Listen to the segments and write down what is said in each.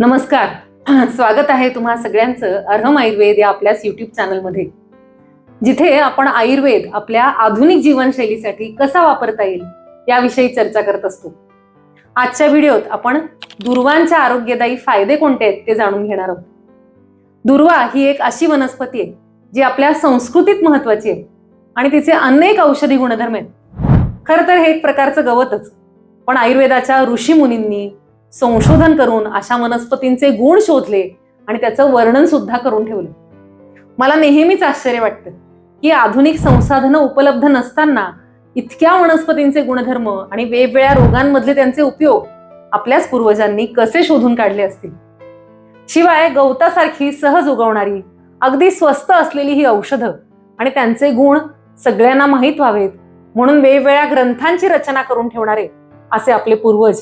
नमस्कार. स्वागत आहे तुम्हा सगळ्यांचं अर्हम आयुर्वेद या आपल्याच युट्यूब चॅनलमध्ये जिथे आपण आयुर्वेद आपल्या आधुनिक जीवनशैलीसाठी कसा वापरता येईल याविषयी चर्चा करत असतो. आजच्या व्हिडिओत आपण दुर्वांच्या आरोग्यदायी फायदे कोणते आहेत ते जाणून घेणार आहोत. दुर्वा ही एक अशी वनस्पती आहे जी आपल्या संस्कृतीत महत्वाची आहे आणि तिचे अनेक औषधी गुणधर्म आहेत. खरं तर हे एक प्रकारचं गवतच पण आयुर्वेदाच्या ऋषीमुनींनी संशोधन करून अशा वनस्पतींचे गुण शोधले आणि त्याचं वर्णन सुद्धा करून ठेवलं. मला नेहमीच आश्चर्य वाटतं की आधुनिक संसाधनं उपलब्ध नसताना इतक्या वनस्पतींचे गुणधर्म आणि वेगवेगळ्या रोगांमधले त्यांचे उपयोग आपल्याच पूर्वजांनी कसे शोधून काढले असतील? शिवाय गवतासारखी सहज उगवणारी अगदी स्वस्त असलेली ही औषधं आणि त्यांचे गुण सगळ्यांना माहीत व्हावेत म्हणून वेगवेगळ्या ग्रंथांची रचना करून ठेवणारे असे आपले पूर्वज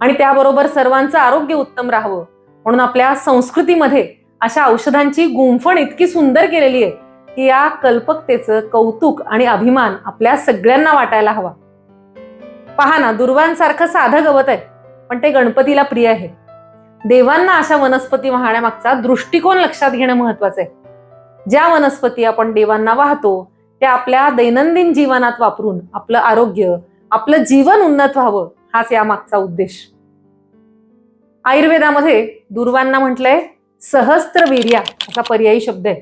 आणि त्याबरोबर सर्वांचं आरोग्य उत्तम राहावं. म्हणून आपल्या संस्कृतीमध्ये अशा औषधांची गुंफण इतकी सुंदर केलेली आहे की या कल्पकतेचं कौतुक आणि अभिमान आपल्या सगळ्यांना वाटायला हवा. पहा ना दुर्वांसारखं साधं गवत आहे पण ते गणपतीला प्रिय आहे. देवांना अशा वनस्पती वाहण्यामागचा दृष्टिकोन लक्षात घेणं महत्वाचं आहे. ज्या वनस्पती आपण देवांना वाहतो त्या आपल्या दैनंदिन जीवनात वापरून आपलं आरोग्य आपलं जीवन उन्नत व्हावं हाच यामागचा उद्देश. आयुर्वेदामध्ये दुर्वांना म्हटलंय सहस्त्र वीर्या असा पर्यायी शब्द आहे.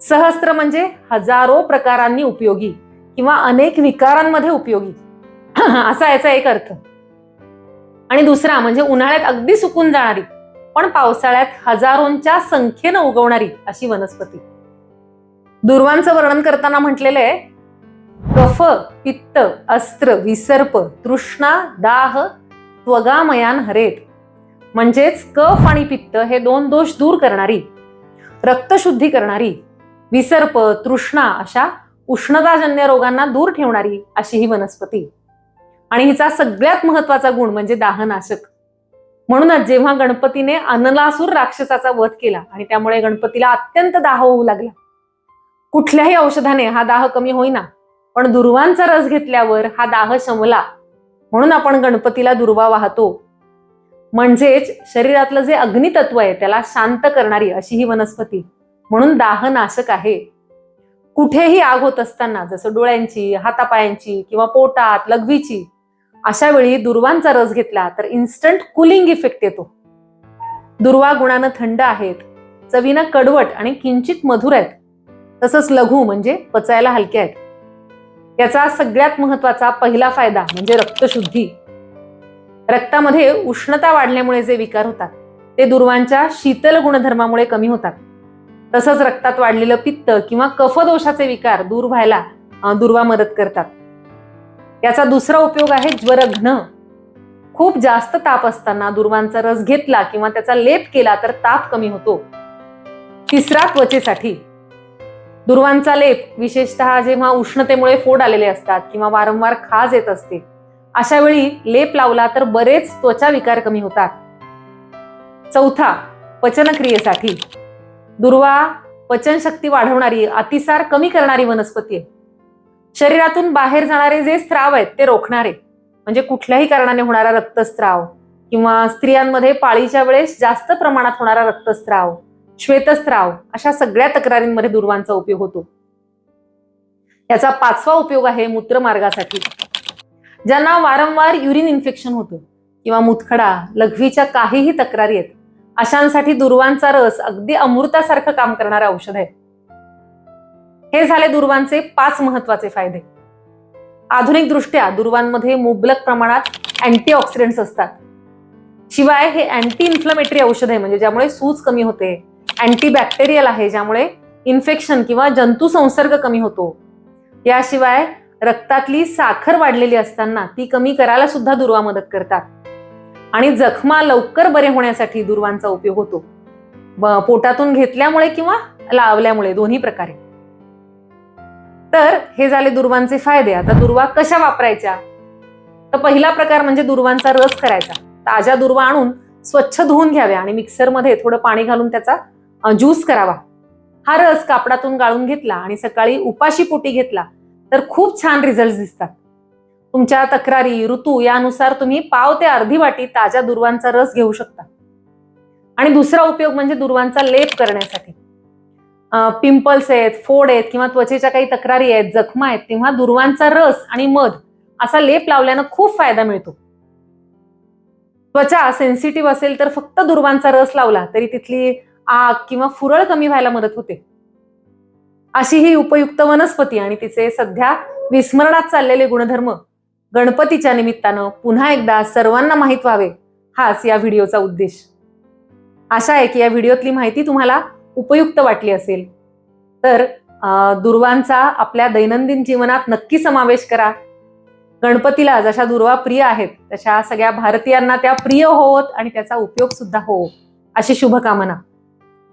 सहस्त्र म्हणजे हजारो प्रकारांनी उपयोगी किंवा अनेक विकारांमध्ये उपयोगी. असा याचा एक अर्थ. आणि दुसरा म्हणजे उन्हाळ्यात अगदी सुकून जाणारी पण पावसाळ्यात हजारोंच्या संख्येनं उगवणारी अशी वनस्पती. दुर्वांचं वर्णन करताना म्हटलेलं आहे कफ पित्त अस्त्र विसर्प तृष्णा दाह त्वगामयान हरेत. म्हणजेच कफ आणि पित्त हे दोन दोष दूर करणारी रक्तशुद्धी करणारी विसर्प तृष्णा अशा उष्णताजन्य रोगांना दूर ठेवणारी अशी ही वनस्पती. आणि हिचा सगळ्यात महत्त्वाचा गुण म्हणजे दाहनाशक. म्हणूनच जेव्हा गणपतीने अनलासूर राक्षसाचा वध केला आणि त्यामुळे गणपतीला अत्यंत दाह होऊ लागला कुठल्याही औषधाने हा दाह कमी होईना. पण दुर्वांचा रस घेतल्यावर हा दाह शमला. म्हणून आपण गणपतीला दुर्वा वाहतो. म्हणजेच शरीरातलं जे अग्नितत्व आहे त्याला शांत करणारी अशी ही वनस्पती. म्हणून दाहनाशक आहे. कुठेही आग होत असताना जसं डोळ्यांची हातापायांची किंवा पोटात लघवीची अशा वेळी दुर्वांचा रस घेतला तर इन्स्टंट कुलिंग इफेक्ट येतो. दुर्वा गुणानं थंड आहेत चवीनं कडवट आणि किंचित मधुर आहेत. तसंच लघु म्हणजे पचायला हलके आहेत. याचा सगळ्यात महत्त्वाचा पहिला फायदा म्हणजे रक्तशुद्धी. रक्तामध्ये उष्णता वाढल्यामुळे जे विकार होतात ते दुर्वांच्या शीतल गुणधर्मामुळे कमी होतात. तसंच रक्तात वाढलेलं पित्त किंवा कफदोषाचे विकार दूर व्हायला दुर्वा मदत करतात. याचा दुसरा उपयोग आहे ज्वरघ्न. खूप जास्त ताप असताना दुर्वांचा रस घेतला किंवा त्याचा लेप केला तर ताप कमी होतो. तिसरा त्वचेसाठी. दुर्वांचा लेप विशेषतः जेव्हा उष्णतेमुळे फोड आलेले असतात किंवा वारंवार खाज येत असते अशा वेळी लेप लावला तर बरेच त्वचा विकार कमी होतात. चौथा पचनक्रियेसाठी. दुर्वा पचनशक्ती वाढवणारी अतिसार कमी करणारी वनस्पती आहे. शरीरातून बाहेर जाणारे जे स्त्राव आहेत ते रोखणारे म्हणजे कुठल्याही कारणाने होणारा रक्तस्त्राव किंवा स्त्रियांमध्ये पाळीच्या वेळेस जास्त प्रमाणात होणारा रक्तस्त्राव. श्वेतस्त्राव अशा सगळ्या तक्रारींमध्ये दुर्वांचा उपयोग होतो. याचा पाचवा उपयोग आहे मूत्रमार्गासाठी. ज्यांना वारंवार युरिन इन्फेक्शन होतं किंवा मुतखडा लघवीच्या काहीही तक्रारी आहेत अशांसाठी दुर्वांचा रस अगदी अमृतासारखं काम करणारं औषध आहे हे झाले दुर्वांचे पाच महत्त्वाचे फायदे. आधुनिक दृष्ट्या दुर्वांमध्ये मुबलक प्रमाणात अँटीऑक्सिडंट्स असतात. शिवाय हे अँटी इन्फ्लमेटरी औषध आहे म्हणजे ज्यामुळे सूज कमी होते अँटीबॅक्टेरियल आहे ज्यामुळे इन्फेक्शन किंवा जंतू संसर्ग कमी होतो. याशिवाय रक्तातली साखर वाढलेली असताना ती कमी करायला सुद्धा दुर्वा मदत करतात. आणि जखमा लवकर बरे होण्यासाठी दुर्वांचा उपयोग होतो. पोटातून घेतल्यामुळे किंवा लावल्यामुळे दोन्ही प्रकारे. तर हे झाले दुर्वांचे फायदे. आता दुर्वा कशा वापरायच्या? तर पहिला प्रकार म्हणजे दुर्वांचा रस करायचा. ताज्या दुर्वा आणून स्वच्छ धुवून घ्याव्या आणि मिक्सरमध्ये थोडं पाणी घालून त्याचा ज्यूस करावा. हा रस कापडातून गाळून घेतला आणि सकाळी उपाशी पोटी घेतला तर खूप छान रिझल्ट दिसतात. तुमच्या तक्रारी ऋतू यानुसार तुम्ही पाव ते अर्धी वाटी ताज्या दुर्वांचा रस घेऊ शकता. आणि दुसरा उपयोग म्हणजे दुर्वांचा लेप करण्यासाठी. पिंपल्स आहेत फोड आहेत किंवा त्वचेच्या काही तक्रारी आहेत जखमा आहेत तेव्हा दुर्वांचा रस आणि मध असा लेप लावल्यानं खूप फायदा मिळतो. त्वचा सेन्सिटिव्ह असेल तर फक्त दुर्वांचा रस लावला तरी तिथली आग किंवा फुरळ कमी व्हायला मदत होते. अशी ही उपयुक्त वनस्पती आणि तिचे सध्या विस्मरणात चाललेले गुणधर्म गणपतीच्या निमित्तानं पुन्हा एकदा सर्वांना माहीत व्हावे हाच या व्हिडिओचा उद्देश. आशा आहे की या व्हिडिओतली माहिती तुम्हाला उपयुक्त वाटली असेल. तर दुर्वांचा आपल्या दैनंदिन जीवनात नक्की समावेश करा. गणपतीला जशा दुर्वा प्रिय आहेत तशा सगळ्या भारतीयांना त्या प्रिय होवत आणि त्याचा उपयोग सुद्धा हो अशी शुभकामना.